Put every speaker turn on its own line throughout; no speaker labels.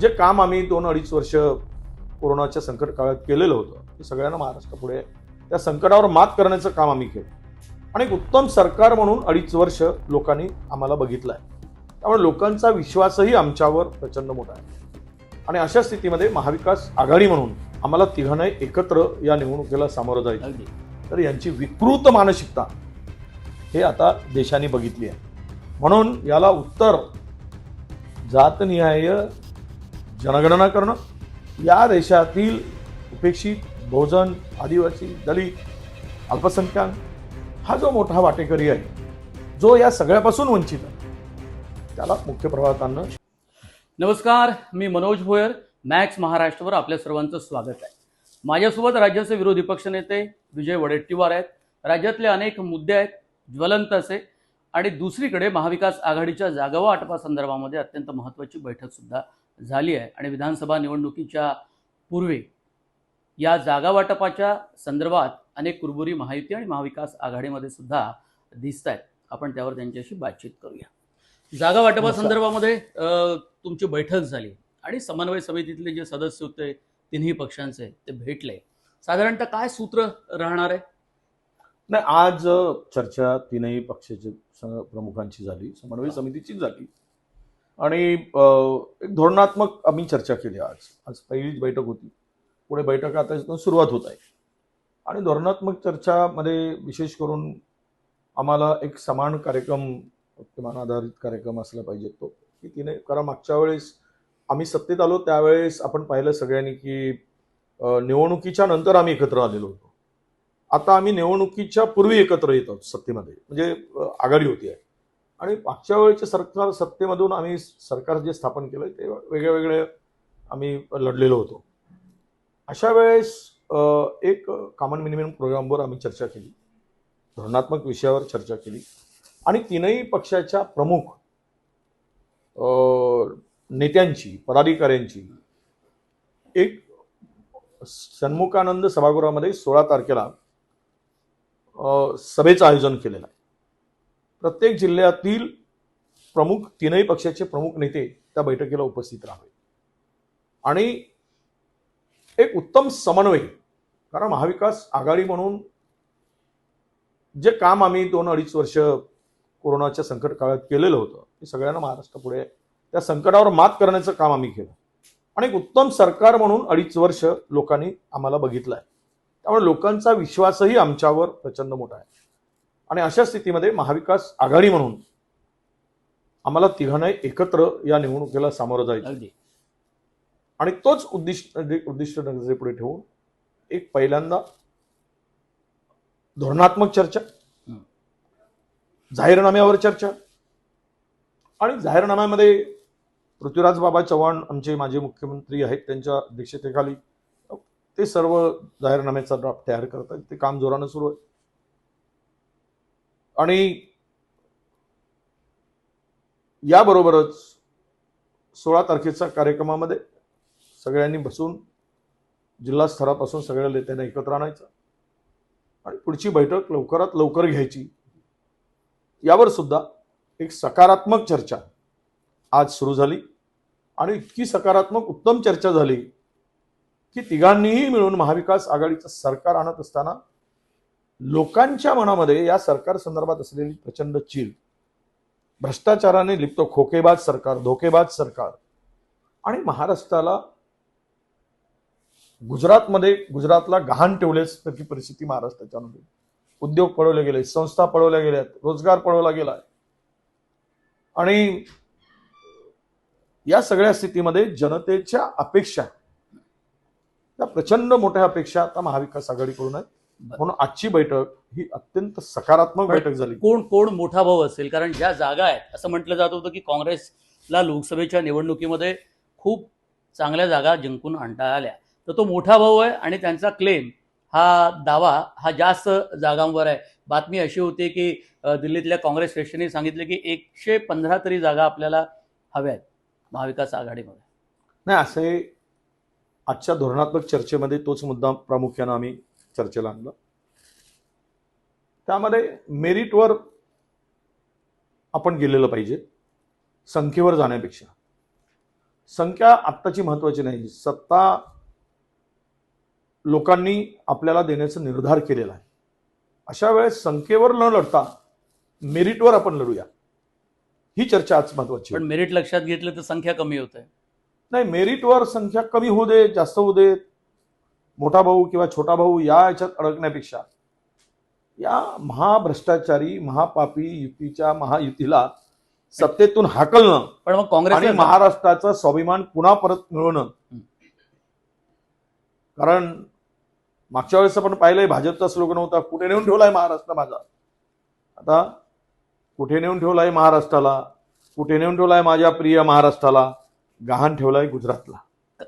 जे काम आम्ही दोन अडीच वर्ष कोरोनाच्या संकट काळात केलेलं होतं ते सगळ्यांना महाराष्ट्रापुढे त्या संकटावर मात करण्याचं काम आम्ही केलं. आणि एक उत्तम सरकार म्हणून अडीच वर्ष लोकांनी आम्हाला बघितलं आहे त्यामुळे लोकांचा विश्वासही आमच्यावर प्रचंड मोठा आहे. आणि अशा स्थितीमध्ये महाविकास आघाडी म्हणून आम्हाला तिघांना एकत्र या निवडणुकीला सामोरं जायचं तर यांची विकृत मानसिकता हे आता देशाने बघितली आहे. म्हणून याला उत्तर जातनिहाय जनगणना करणं या देशातील उपेक्षित बहुजन आदिवासी दलित अल्पसंख्याक हा जो मोठा वाटेकरी आहे जो या सगळ्यापासून वंचित आहे त्याला मुख्य प्रवाहात आणणं
नमस्कार मी मनोज भोयर मॅक्स महाराष्ट्रवर आपल्या सर्वांचं स्वागत आहे. माझ्यासोबत राज्याचे विरोधी पक्षनेते विजय वडेट्टीवार आहेत. राज्यातले अनेक मुद्दे आहेत ज्वलंत असे आणि दुसरीकडे महाविकास आघाडीच्या जागावा आटपासंदर्भामध्ये अत्यंत महत्त्वाची बैठकसुद्धा झाली आहे आणि विधानसभा निवडणुकीच्या पूर्वी या जागा वाटपाच्या संदर्भात अनेक कुरबुरी महायुती आणि महाविकास आघाडीमध्ये सुद्धा दिसत आहेत आपण त्यावर त्यांच्याशी बातचीत करूया. जागा वाटपासंदर्भामध्ये तुमची बैठक झाली आणि समन्वय समितीतले जे सदस्य होते तिन्ही पक्षांचे ते भेटले. साधारणतः काय सूत्र राहणार आहे?
नाही आज चर्चा तीनही पक्षाच्या स- प्रमुखांची झाली समन्वय समितीचीच झाली. आणि एक धोरणात्मक आम्ही चर्चा केली आज. आज पहिलीच बैठक होती. पुढे बैठक आता इथून सुरुवात होत आहे. आणि धोरणात्मक चर्चामध्ये विशेष करून आम्हाला एक समान कार्यक्रम किमान आधारित कार्यक्रम असला पाहिजे तो. की तिने कारण मागच्या वेळेस आम्ही सत्तेत आलो त्यावेळेस आपण पाहिलं सगळ्यांनी की निवडणुकीच्या नंतर आम्ही एकत्र आलेलो होतो. आता आम्ही निवडणुकीच्या पूर्वी एकत्र येत आहोत सत्तेमध्ये. म्हणजे आघाडी होती. आहे आणि मागच्या वेळेचे सरकार सत्तेमधून आम्ही सरकार जे स्थापन केलं ते वेगळे वेगळे आम्ही लढलेलो होतो. अशा वेळेस एक कॉमन मिनिमम प्रोग्रामवर आम्ही चर्चा केली. धोरणात्मक विषयावर चर्चा केली. आणि तीनही पक्षाच्या प्रमुख नेत्यांची पदाधिकाऱ्यांची एक सन्मुखानंद सभागृहामध्ये सोळा तारखेला सभेचं आयोजन केलेलं आहे. प्रत्येक जिल्ह्यातील प्रमुख तीनही पक्षाचे प्रमुख नेते त्या बैठकीला उपस्थित राहावे. आणि एक उत्तम समन्वय कारण महाविकास आघाडी म्हणून जे काम आम्ही दोन अडीच वर्ष कोरोनाच्या संकट काळात केलेलं होतं ते सगळ्यांना महाराष्ट्रापुढे त्या संकटावर मात करण्याचं काम आम्ही केलं. आणि एक उत्तम सरकार म्हणून अडीच वर्ष लोकांनी आम्हाला बघितलं आहे त्यामुळे लोकांचा विश्वासही आमच्यावर प्रचंड मोठा आहे. आणि अशा स्थितीमध्ये महाविकास आघाडी म्हणून आम्हाला तिघांना एकत्र या निवडणुकीला सामोरं जायचं आणि तोच उद्दिष्ट उद्दिष्ट नजरेपुढे ठेवून एक पहिल्यांदा धोरणात्मक चर्चा. जाहीरनाम्यावर चर्चा आणि जाहीरनाम्यामध्ये पृथ्वीराज बाबा चव्हाण आमचे माजी मुख्यमंत्री आहेत त्यांच्या अध्यक्षतेखाली ते सर्व जाहीरनाम्याचा ड्राफ्ट तयार करतात ते काम जोरानं सुरू आहे. आणि याबरोबरच सोळा तारखेच्या कार्यक्रमामध्ये सगळ्यांनी बसून जिल्हा स्तरापासून सगळ्या नेत्यांना एकत्र आणायचं आणि पुढची बैठक लवकरात लवकर घ्यायची. यावर सुद्धा एक सकारात्मक चर्चा आज सुरू झाली आणि इतकी सकारात्मक उत्तम चर्चा झाली की तिघांनीही मिळून महाविकास आघाडीचं सरकार आणत असताना लोकांच्या मनामध्ये या सरकार संदर्भात असलेली प्रचंड चीड भ्रष्टाचाराने लिप्त खोकेबाज सरकार धोकेबाज सरकार आणि महाराष्ट्राला गुजरातमध्ये गुजरातला गहाण ठेवलेच त्याची परिस्थिती महाराष्ट्राच्या अनुभव उद्योग पळवले गेले संस्था पळवल्या गेल्यात रोजगार पळवला गेला आणि या सगळ्या स्थितीमध्ये जनतेच्या अपेक्षा त्या प्रचंड मोठ्या अपेक्षा आता महाविकास आघाडीकडून आहेत. म्हणून आजची बैठक ही अत्यंत सकारात्मक बैठक झाली.
कोण कोण मोठा भाऊ असेल? कारण ज्या जागा आहेत असं म्हटलं जात होतं की काँग्रेसला लोकसभेच्या निवडणुकीमध्ये खूप चांगल्या जागा जिंकून आणता आल्या. तर तो मोठा भाऊ आहे आणि त्यांचा क्लेम हा दावा हा जास्त जागांवर आहे. बातमी अशी होती की दिल्लीतल्या काँग्रेस श्रेष्ठींनी सांगितलं की एकशे पंधरा तरी जागा आपल्याला हव्या आहेत महाविकास आघाडीमध्ये.
नाही असे आजच्या धोरणात्मक चर्चेमध्ये तोच मुद्दा प्रामुख्यानं आम्ही चर्चेला आणला. त्यामध्ये मेरिटवर आपण गेलेलं पाहिजे संख्येवर जाण्यापेक्षा. संख्या आत्ताची महत्वाची नाही सत्ता लोकांनी आपल्याला देण्याचा निर्धार केलेला आहे. अशा वेळेस संख्येवर न लढता मेरिटवर आपण लढूया. ही चर्चा आज महत्वाची
पण
आहे.
मेरिट लक्षात घेतलं तर संख्या कमी होते
नाही मेरिटवर संख्या कमी होऊ दे जास्त होऊ दे मोठा भाऊ किंवा छोटा भाऊ या याच्यात अडकण्यापेक्षा या महाभ्रष्टाचारी महापापी युतीच्या महायुतीला सत्तेतून हाकलणं
पण मग काँग्रेस
आणि महाराष्ट्राचा स्वाभिमान पुन्हा परत मिळवणं. कारण मागच्या वेळेस आपण पाहिलंय भाजपचा स्लोगन होता कुठे नेऊन ठेवलाय महाराष्ट्र माझा? आता कुठे नेऊन ठेवलाय महाराष्ट्राला? कुठे नेऊन ठेवलाय माझ्या प्रिय महाराष्ट्राला? गहाण ठेवलाय गुजरातला.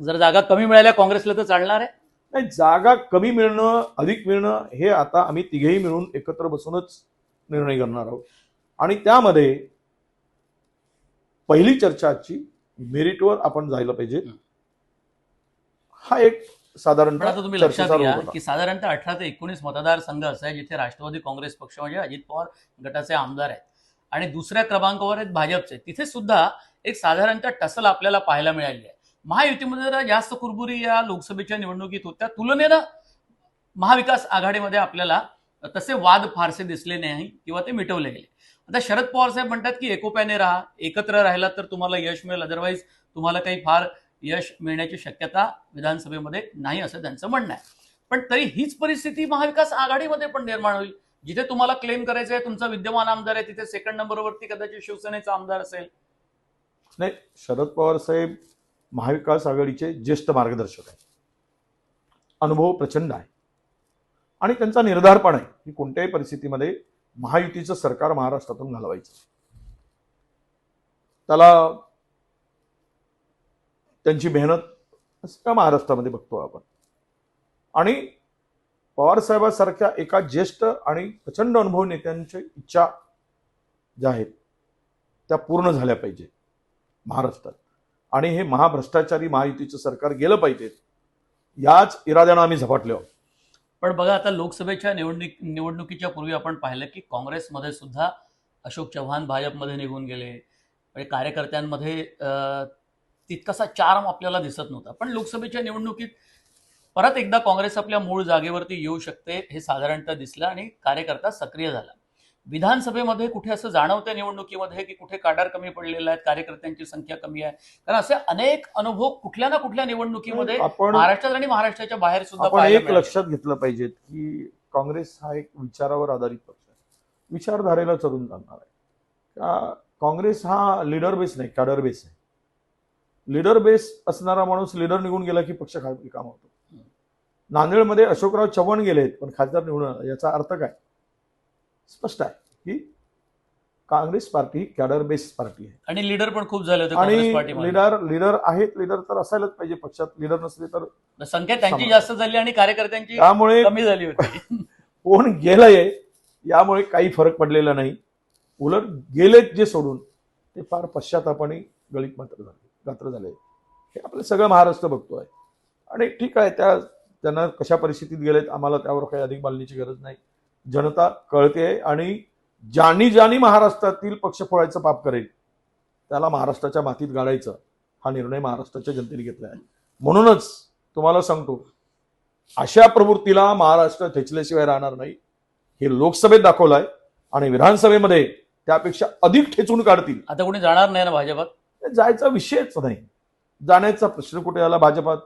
जर जागा कमी मिळाल्या काँग्रेसला तर चालणार आहे.
नाही जागा कमी मिळणं अधिक मिळणं हे आता आम्ही तिघेही मिळून एकत्र बसूनच निर्णय करणार आहोत. आणि त्यामध्ये पहिली चर्चा आजची मेरिटवर आपण जायला पाहिजे. हा. एक साधारण
पण आता तुम्ही लक्षात घ्या की साधारणतः अठरा ते एकोणीस मतदारसंघ असा आहे जिथे राष्ट्रवादी काँग्रेस पक्ष म्हणजे अजित पवार गटाचे आमदार आहेत. आणि दुसऱ्या क्रमांकावर आहेत भाजपचे. तिथे सुद्धा एक साधारणतः टसल आपल्याला पाहायला मिळाली आहे. महायुतीमध्ये जरा जास्त कुरबुरी या लोकसभेच्या निवडणुकीत होत्या तुलनेनं महाविकास आघाडीमध्ये आपल्याला तसे वाद फारसे दिसले नाही किंवा ते मिटवले गेले. आता शरद पवार साहेब म्हणतात की एकोप्याने राहा एकत्र राहिला तर तुम्हाला यश मिळेल अदरवाईज तुम्हाला काही फार यश मिळण्याची शक्यता विधानसभेमध्ये नाही असं त्यांचं म्हणणं आहे. पण तरी हीच परिस्थिती महाविकास आघाडीमध्ये पण निर्माण होईल. जिथे तुम्हाला क्लेम करायचं आहे तुमचा विद्यमान आमदार आहे तिथे सेकंड नंबरवरती कदाचित शिवसेनेचा आमदार असेल.
नाही शरद पवार साहेब महाविकास आघाडीचे ज्येष्ठ मार्गदर्शक आहेत. अनुभव प्रचंड आहे. आणि त्यांचा निर्धारपण आहे की कोणत्याही परिस्थितीमध्ये महायुतीचं सरकार महाराष्ट्रातून घालवायचं. त्याला त्यांची मेहनत सगळ्या महाराष्ट्रामध्ये बघतो आपण. आणि पवारसाहेबांसारख्या एका ज्येष्ठ आणि प्रचंड अनुभव नेत्यांची इच्छा ज्या आहेत त्या पूर्ण झाल्या पाहिजे महाराष्ट्रात. आणि हे महाभ्रष्टाचारी महायुतीचं सरकार गेलं पाहिजे याच इराद्यानं आम्ही झपाटलो.
पण बघा आता लोकसभेच्या निवडणूक निवडणुकीच्या पूर्वी आपण पाहिलं की काँग्रेसमध्ये सुद्धा अशोक चव्हाण भाजपमध्ये निघून गेले. म्हणजे कार्यकर्त्यांमध्ये तितकासा चार्म आपल्याला दिसत नव्हता. पण लोकसभेच्या निवडणुकीत परत एकदा काँग्रेस आपल्या मूळ जागेवरती येऊ शकते हे साधारणतः दिसलं आणि कार्यकर्ता सक्रिय झाला. विधानसभेमध्ये कुठे असं जाणवतं निवडणुकीमध्ये की कुठे काडार कमी पडलेला आहे कार्यकर्त्यांची संख्या कमी आहे? कारण असे अनेक अनुभव कुठल्या ना कुठल्या निवडणुकीमध्ये
आपण
महाराष्ट्रात आणि महाराष्ट्राच्या बाहेर सुद्धा
एक. लक्षात घेतलं पाहिजे की काँग्रेस हा एक विचारावर आधारित पक्ष आहे. विचारधारेला चढून चालणार आहे. का काँग्रेस हा लीडर बेस नाही कॅडर बेस आहे. लीडर बेस असणारा माणूस लीडर निघून गेला की पक्ष खाली काम होतो नांदेडमध्ये अशोकराव चव्हाण गेलेत पण खासदार निवडून. याचा अर्थ काय? स्पष्ट आहे की काँग्रेस पार्टी ही कॅडर बेस पार्टी आहे.
आणि लीडर पण खूप झाले होते
आणि लीडर लीडर आहेत लीडर तर असायलाच पाहिजे पक्षात. लीडर नसले तर
संख्या त्यांची. जास्त झाली आणि कार्यकर्त्यांची
त्यामुळे
कमी झाली होती.
कोण गेलंय यामुळे काही फरक पडलेला नाही. उलट गेलेत जे सोडून ते फार पश्चातापाने गळीत मात्र झाले गात्र झाले. हे आपलं सगळं महाराष्ट्र बघतोय. आणि ठीक आहे त्या त्यांना कशा परिस्थितीत गेलेत आम्हाला त्यावर काही अधिक बोलण्याची गरज नाही. जनता कळते आणि ज्यांनी ज्यांनी महाराष्ट्रातील पक्ष फोडायचं पाप करेल त्याला महाराष्ट्राच्या मातीत गाडायचं. हा निर्णय महाराष्ट्राच्या जनतेने घेतला आहे. म्हणूनच तुम्हाला सांगतो अशा प्रवृत्तीला महाराष्ट्र ठेचल्याशिवाय राहणार नाही. हे लोकसभेत दाखवलं आहे आणि विधानसभेमध्ये त्यापेक्षा अधिक ठेचून काढतील.
आता कोणी जाणार नाही ना भाजपात?
जायचा विषयच नाही. जाण्याचा प्रश्न कुठे आला भाजपात?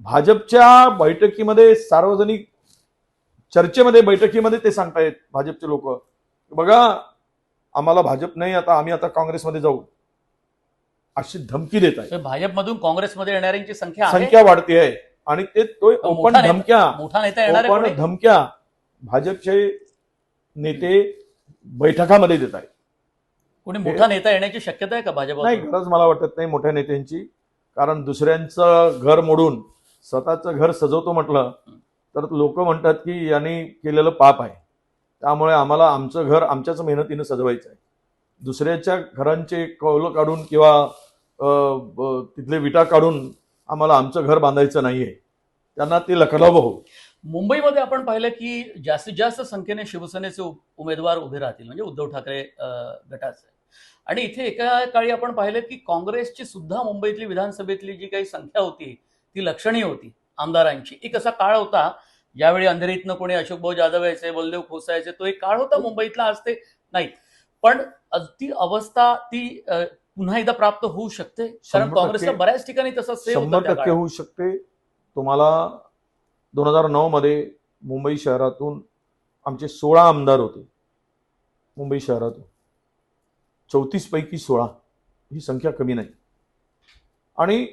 भाजपच्या बैठकीमध्ये सार्वजनिक चर्चेमध्ये बैठकीमध्ये ते सांगतायत भाजपचे लोक बघा आम्हाला भाजप नाही आता आम्ही आता काँग्रेसमध्ये जाऊ. अशी धमकी देत आहे
भाजपमधून काँग्रेसमध्ये येणाऱ्यांची संख्या
संख्या वाढते आहे. आणि ते तो ओपन धमक्या
मोठा नेता येणार आहे
ओपन? धमक्या भाजपचे नेते बैठकामध्ये देत आहेत.
कोणी मोठा नेता येण्याची शक्यता आहे का
नाही
भाजप
गरज मला वाटत नाही मोठ्या नेत्यांची. कारण दुसऱ्यांचं घर मोडून स्वतःचं घर सजवतो म्हटलं तर लोक म्हणतात की यांनी केलेलं पाप आहे. त्यामुळे आम्हाला आमचं घर आमच्याच मेहनतीनं सजवायचं आहे दुसऱ्याच्या घरांचे कौलं काढून किंवा तिथले विटा काढून आम्हाला आमचं घर बांधायचं नाही आहे त्यांना ते लखलावं हो
मुंबईमध्ये आपण पाहिलं की जास्तीत जास्त संख्येने शिवसेनेचे उमेदवार उभे राहतील म्हणजे उद्धव ठाकरे गटाचे. आणि इथे एका काळी आपण पाहिलं की काँग्रेसची सुद्धा मुंबईतली विधानसभेतली जी काही संख्या होती ती लक्षणीय होती. आमदारांची. एक असा काळ होता ज्यावेळी अंधेरीतनं कोणी अशोकभाऊ जाधव यायचे बलदेव खोसायचे तो एक काळ होता मुंबईतला आज ते नाहीत. पण ती अवस्था ती पुन्हा एकदा प्राप्त होऊ शकते. कारण काँग्रेसला बऱ्याच ठिकाणी तसं
शंभर टक्के. होऊ शकते. तुम्हाला दोन हजार नऊ मध्ये मुंबई शहरातून आमचे सोळा आमदार होते. मुंबई शहरातून. चौतीस पैकी सोळा. ही संख्या कमी नाही. आणि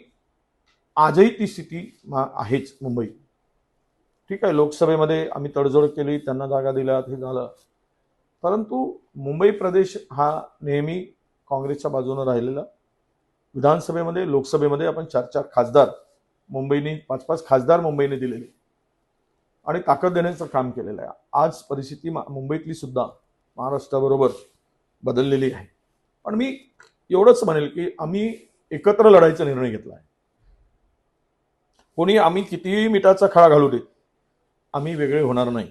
आजही ती स्थिती मा- आहेच मुंबई. ठीक आहे लोकसभेमध्ये आम्ही तडजोड केली त्यांना जागा दिल्या हे झालं. परंतु मुंबई प्रदेश हा नेहमी काँग्रेसच्या बाजूने राहिलेला. विधानसभेमध्ये लोकसभेमध्ये आपण चार चार खासदार मुंबईने पाच पाच खासदार मुंबईने दिलेले. आणि ताकद देण्याचं काम केलेलं आहे. आज परिस्थिती मा- मुंबईतली सुद्धा महाराष्ट्राबरोबर बदललेली आहे. पण मी एवढंच म्हणेल की आम्ही एकत्र लढायचा निर्णय घेतला आहे. कोणी आम्ही कितीही मिठाचा खळा घालू देत आम्ही वेगळे होणार नाही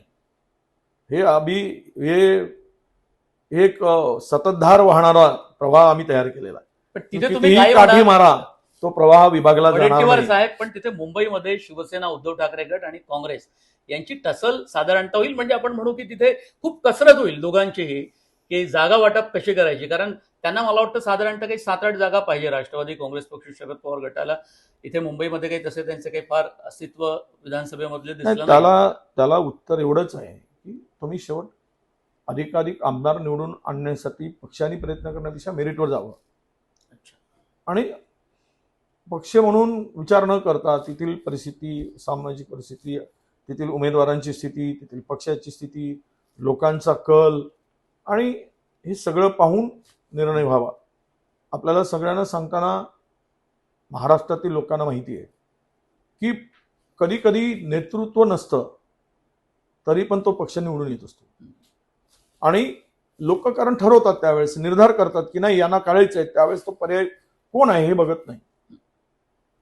हे आम्ही हे एक सततधार वाहणारा प्रवाह आम्ही तयार केलेला
पण तिथे तुम्ही
काठी? मारा तो प्रवाह विभागला.
साहेब पण तिथे मुंबईमध्ये शिवसेना उद्धव ठाकरे गट आणि काँग्रेस यांची टसल साधारणतः होईल म्हणजे आपण म्हणू की तिथे खूप कसरत होईल दोघांचीही की जागा वाटप कशी करायची कारण त्यांना मला वाटतं साधारणतः काही सात आठ जागा पाहिजे राष्ट्रवादी काँग्रेस पक्ष शरद पवार गटाला. इथे मुंबईमध्ये काही तसे त्यांचे काही फार अस्तित्व विधानसभेमधले दिसलं
त्याला त्याला उत्तर एवढंच आहे की तुम्ही शेवट अधिकाधिक आमदार निवडून आणण्यासाठी पक्षाने प्रयत्न करण्यापेक्षा मेरिटवर जावं.
अच्छा.
आणि पक्ष म्हणून विचार न करता तेथील परिस्थिती सामाजिक परिस्थिती तेथील उमेदवारांची स्थिती तेथील पक्षाची स्थिती लोकांचा कल आणि हे सगळं पाहून निर्णय व्हावा. आपल्याला सगळ्यांना सांगताना महाराष्ट्रातील लोकांना माहिती आहे की कधी कधी नेतृत्व नसतं तरी पण तो पक्ष निवडून येत असतो. आणि लोक कारण ठरवतात त्यावेळेस निर्धार करतात की नाही यांना काढायचं आहे त्यावेळेस तो पर्याय कोण आहे हे बघत नाही.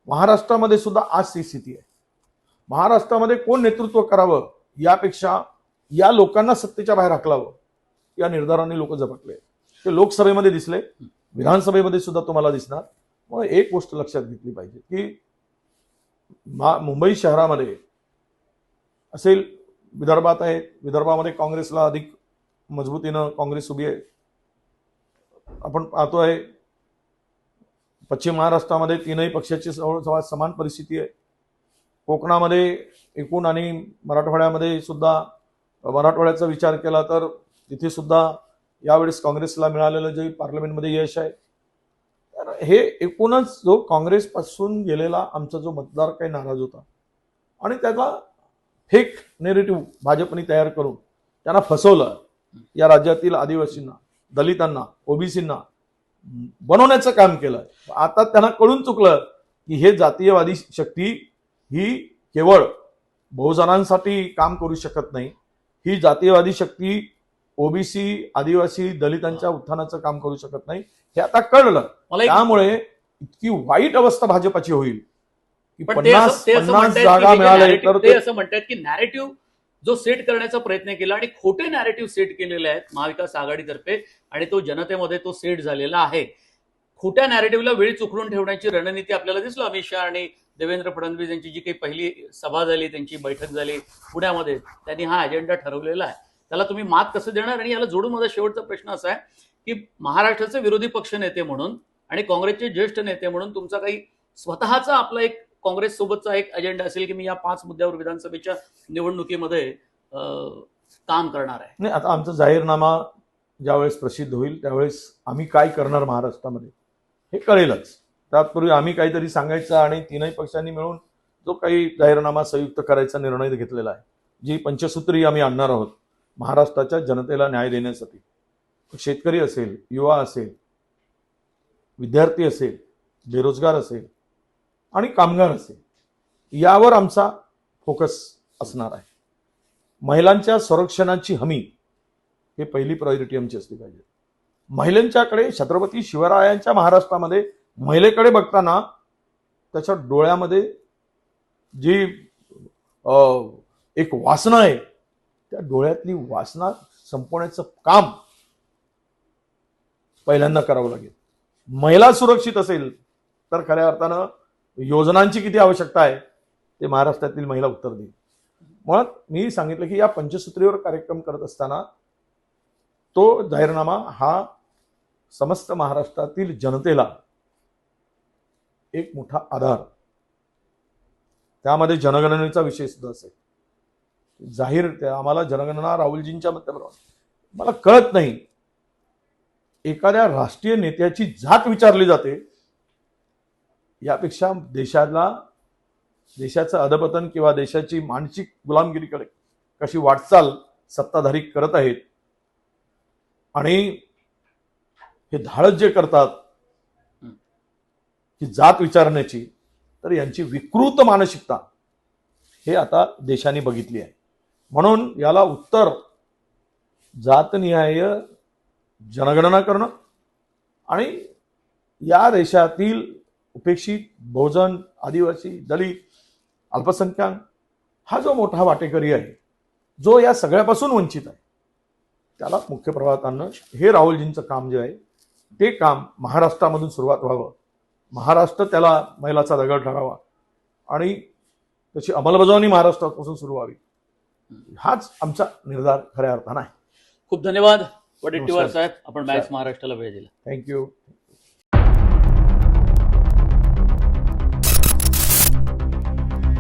महाराष्ट्रामध्ये सुद्धा आज ती स्थिती आहे. महाराष्ट्रामध्ये कोण नेतृत्व करावं यापेक्षा या लोकांना सत्तेच्या बाहेर हाकलावं या निर्धाराने लोक झपटले ते लोकसभेमध्ये दिसले. विधानसभेमध्ये सुद्धा तुम्हाला दिसणार. मग एक गोष्ट लक्षात घेतली पाहिजे की मुंबई शहरामध्ये असेल विदर्भात आहे. विदर्भामध्ये काँग्रेसला अधिक मजबूतीनं काँग्रेस उभी आहे. आपण पाहतो आहे पश्चिम महाराष्ट्रामध्ये तीनही पक्षाची जवळजवळ समान परिस्थिती आहे. कोकणामध्ये एकूण आणि मराठवाड्यामध्ये सुद्धा मराठवाड्याचा विचार केला तर तिथे सुद्धा यावेळेस काँग्रेसला मिळालेलं जे पार्लमेंटमध्ये यश आहे तर हे एकूणच जो काँग्रेसपासून गेलेला आमचा जो मतदार काही नाराज होता आणि त्याचा फेक नेरेटिव्ह भाजपने तयार करून त्यांना फसवलं या राज्यातील आदिवासींना दलितांना ओबीसींना बनवण्याचं काम केलं. आता त्यांना कळून चुकलं की हे जातीयवादी शक्ती ही केवळ बहुजनांसाठी काम करू शकत नाही. ही जातीयवादी शक्ती ओबीसी आदिवासी दलितांच्या उत्थानाचं काम करू शकत नाही. हे आता कळलं. त्यामुळे इतकी वाईट अवस्था भाजपाची होईल की पन्नास पन्नास जागा मिळाल्या तर
ते
ते
असं म्हणतात की नॅरेटिव्ह जो सेट करण्याचा प्रयत्न केला आणि खोटे नॅरेटिव्ह सेट केलेले आहेत महाविकास आघाडीतर्फे आणि तो जनतेमध्ये तो सेट झालेला आहे. खोट्या नॅरेटिव्हला वेळी चुकवून ठेवण्याची रणनीती आपल्याला दिसलो. अमित शहा आणि देवेंद्र फडणवीस यांची जी काही पहिली सभा झाली त्यांची बैठक झाली पुण्यामध्ये त्यांनी हा अजेंडा ठरवलेला आहे. त्याला तुम्ही मात कसं देणार? आणि याला जोडून माझा शेवटचा प्रश्न असा आहे की महाराष्ट्राचे विरोधी पक्ष नेते म्हणून आणि काँग्रेसचे ज्येष्ठ नेते म्हणून तुमचा काही स्वतःचा आपला एक काँग्रेस सोबतचा एक अजेंडा असेल की मी या पाच मुद्द्यावर विधानसभेच्या निवडणुकीमध्ये काम करणार आहे?
नाही आता आमचा जाहीरनामा ज्यावेळेस प्रसिद्ध होईल त्यावेळेस आम्ही काय करणार महाराष्ट्रामध्ये? हे कळेलच. त्यापूर्वी आम्ही काहीतरी सांगायचं आणि तीनही पक्षांनी मिळून जो काही जाहीरनामा संयुक्त करायचा निर्णय घेतलेला आहे जी पंचसूत्री आम्ही आणणार आहोत महाराष्ट्राच्या जनतेला न्याय देण्यासाठी. शेतकरी असेल युवा असेल विद्यार्थी असेल बेरोजगार असेल आणि कामगार असेल यावर आमचा फोकस असणार आहे. महिलांच्या संरक्षणाची हमी हे पहिली प्रायोरिटी आमची असली पाहिजे. महिलांच्याकडे छत्रपती शिवरायांच्या महाराष्ट्रामध्ये महिलेकडे बघताना त्याच्या डोळ्यामध्ये जी एक वासना आहे त्या डोळ्यातली वासना संपवण्याचं काम पहिल्यांदा करावं लागेल. महिला सुरक्षित असेल तर खऱ्या अर्थानं योजनांची किती आवश्यकता आहे ते महाराष्ट्रातील महिला उत्तर देईल. मग मी सांगितलं की या पंचसूत्रीवर कार्यक्रम करत असताना तो जाहीरनामा हा समस्त महाराष्ट्रातील जनतेला एक मोठा आधार. त्यामध्ये जनगणनेचा विषय सुद्धा असेल. जाहीर आम्हाला जनगणना राहुलजींच्या माध्यमातून मला कळत नाही एखाद्या राष्ट्रीय नेत्याची जात विचारली जाते यापेक्षा देशाला देशाचं अधपतन किंवा देशाची मानसिक गुलामगिरीकडे कशी वाटचाल सत्ताधारी करत आहेत आणि हे धाडस जे करतात की जात विचारण्याची तर यांची विकृत मानसिकता हे आता देशाने बघितली आहे. म्हणून याला उत्तर जातनिहाय जनगणना करणं आणि या देशातील उपेक्षित बहुजन आदिवासी दलित अल्पसंख्याक हा जो मोठा वाटेकरी आहे जो या सगळ्यापासून वंचित आहे त्याला मुख्य प्रवाहात आणणं हे राहुलजींचं काम जे आहे ते काम महाराष्ट्रामधून सुरुवात व्हावं. महाराष्ट्र त्याला मैलाचा दगड ठरावा आणि त्याची अंमलबजावणी महाराष्ट्रापासून सुरू व्हावी. हाच आमचा निर्धार खऱ्या अर्थानं आहे.
खूप धन्यवाद. वडेट्टीवार. साहेब आपण मॅक्स महाराष्ट्राला वेळ दिला.
थँक्यू.